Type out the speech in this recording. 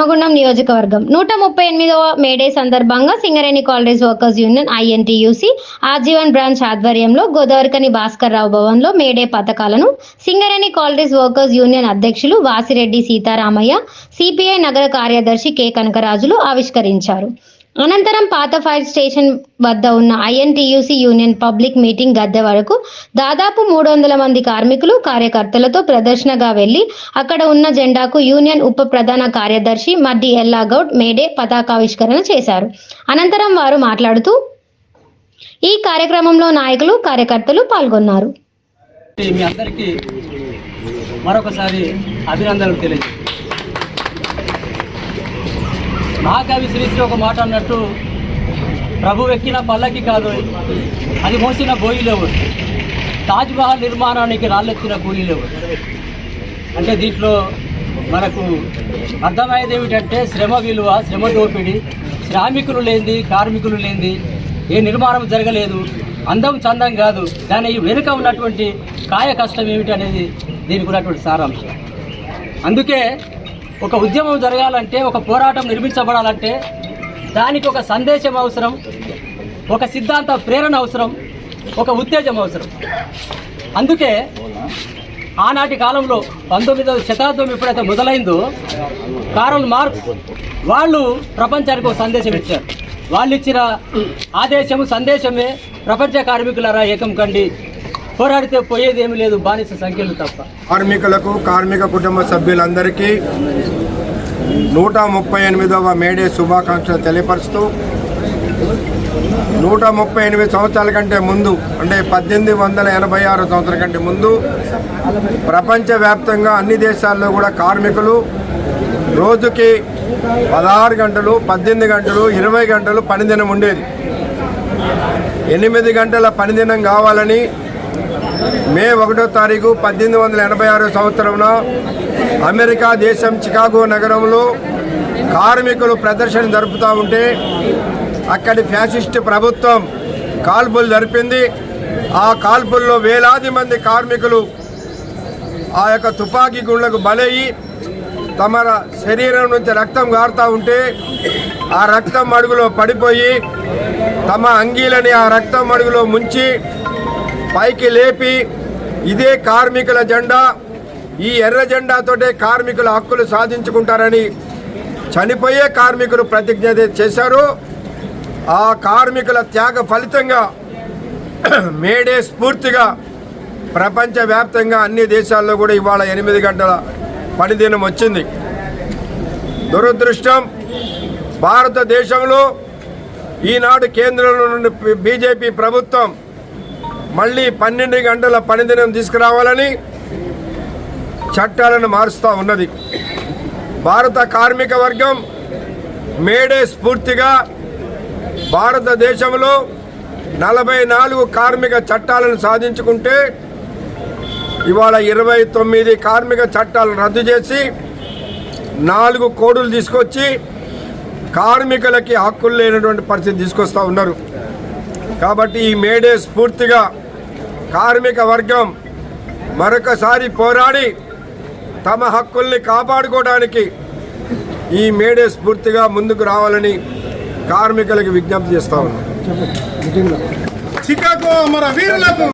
రామగుండం నియోజకవర్గం నూట ముప్పై ఎనిమిదవ మేడే సందర్భంగా Singareni collieries workers union INTUC ఆజీవన్ branch ఆధ్వర్యంలో గోదావరికని భాస్కర్ రావు భవన్లో మేడే పథకాలను సింగరేణి కాలరేజ్ వర్కర్స్ యూనియన్ అధ్యక్షులు వాసిరెడ్డి సీతారామయ్య సిపిఐ నగర కార్యదర్శి కె కనకరాజులు ఆవిష్కరించారు. అనంతరం పాత ఫైర్ స్టేషన్ వద్ద ఉన్న ఐఎన్టీయూసీ యూనియన్ పబ్లిక్ మీటింగ్ గద్దె వరకు దాదాపు మూడు వందల మంది కార్మికులు కార్యకర్తలతో ప్రదర్శనగా వెళ్ళి అక్కడ ఉన్న జెండాకు యూనియన్ ఉప ప్రధాన కార్యదర్శి మడ్డి ఎల్లాగౌడ్ మేడే పతాకావిష్కరణ చేశారు. అనంతరం వారు మాట్లాడుతూ ఈ కార్యక్రమంలో నాయకులు కార్యకర్తలు పాల్గొన్నారు. మీ అందరికీ మరొకసారి అభినందనలు తెలియజేస్తాను మహాకవి శ్రీశ్రీ ఒక మాట అన్నట్టు ప్రభు ఎక్కిన పల్లకి కాదు అది. మోసిన బోయిలేవు తాజ్మహల్ నిర్మాణానికి రాళ్ళెత్తిన కూలీలేవు అంటే దీంట్లో మనకు అర్థమయ్యేది ఏమిటంటే శ్రమ విలువ శ్రమ దోపిడి శ్రామికులు లేనిది కార్మికులు లేనిది ఏ నిర్మాణం జరగలేదు అందం చందం కాదు. దాని వెనుక ఉన్నటువంటి కాయ కష్టం ఏమిటి అనేది దీనికి ఉన్నటువంటి సారాంశం. అందుకే ఒక ఉద్యమం జరగాలంటే ఒక పోరాటం నిర్మించబడాలంటే దానికి ఒక సందేశం అవసరం ఒక సిద్ధాంత ప్రేరణ అవసరం ఒక ఉత్తేజం అవసరం. అందుకే ఆనాటి కాలంలో పంతొమ్మిదవ శతాబ్దం ఎప్పుడైతే మొదలైందో కారల్ మార్క్స్ వాళ్ళు ప్రపంచానికి ఒక సందేశం ఇచ్చారు. వాళ్ళు ఇచ్చిన ఆదేశము సందేశమే ప్రపంచ కార్మికులరా ఏకం కండి. పోరాడితే పోయేది లేదు బానిస సంఖ్యలు తప్ప. కార్మికులకు కార్మిక కుటుంబ సభ్యులందరికీ నూట ముప్పై ఎనిమిదవ మేడే శుభాకాంక్షలు తెలియపరుస్తూ నూట ముప్పై ఎనిమిది సంవత్సరాల కంటే ముందు అంటే పద్దెనిమిది వందల ఎనభై ఆరు సంవత్సరాల కంటే ముందు ప్రపంచవ్యాప్తంగా అన్ని దేశాల్లో కూడా కార్మికులు రోజుకి పదహారు గంటలు పద్దెనిమిది గంటలు ఇరవై గంటలు పనిదినం ఉండేది. ఎనిమిది గంటల పనిదినం కావాలని మే ఒకటో తారీఖు పద్దెనిమిది వందల ఎనభై ఆరు సంవత్సరంలో అమెరికా దేశం చికాగో నగరంలో కార్మికులు ప్రదర్శన జరుపుతూ ఉంటే అక్కడి ఫ్యాసిస్ట్ ప్రభుత్వం కాల్పులు జరిపింది. ఆ కాల్పుల్లో వేలాది మంది కార్మికులు ఆ యొక్క తుపాకీ గుండ్లకు బలయ్యి తమ శరీరం నుంచి రక్తం గారుతూ ఉంటే ఆ రక్తం అడుగులో పడిపోయి తమ అంగీలని ఆ రక్తం అడుగులో ముంచి పైకి లేపి ఇదే కార్మికుల జెండా ఈ ఎర్ర జెండాతోటే కార్మికుల హక్కులు సాధించుకుంటారని చనిపోయే కార్మికులు ప్రతిజ్ఞ చేశారు. ఆ కార్మికుల త్యాగ ఫలితంగా మేడే స్ఫూర్తిగా ప్రపంచవ్యాప్తంగా అన్ని దేశాల్లో కూడా ఇవాళ ఎనిమిది గంటల పనిదినం వచ్చింది. దురదృష్టం భారతదేశంలో ఈనాడు కేంద్రంలో నుండి బీజేపీ ప్రభుత్వం మళ్ళీ పన్నెండు గంటల పనిదినం తీసుకురావాలని చట్టాలను మారుస్తూ ఉన్నది. భారత కార్మిక వర్గం మేడే స్ఫూర్తిగా భారతదేశంలో నలభై నాలుగు కార్మిక చట్టాలను సాధించుకుంటే ఇవాళ ఇరవై తొమ్మిది కార్మిక చట్టాలను రద్దు చేసి నాలుగు కోడులు తీసుకొచ్చి కార్మికులకి హక్కులు లేనటువంటి పరిస్థితి తీసుకొస్తూ ఉన్నారు. కాబట్టి ఈ మేడే స్ఫూర్తిగా కార్మిక వర్గం మరొకసారి పోరాడి తమ హక్కుల్ని కాపాడుకోవడానికి ఈ మేడే స్ఫూర్తిగా ముందుకు రావాలని కార్మికులకు విజ్ఞప్తి చేస్తా ఉన్నాం. మన వీరులకు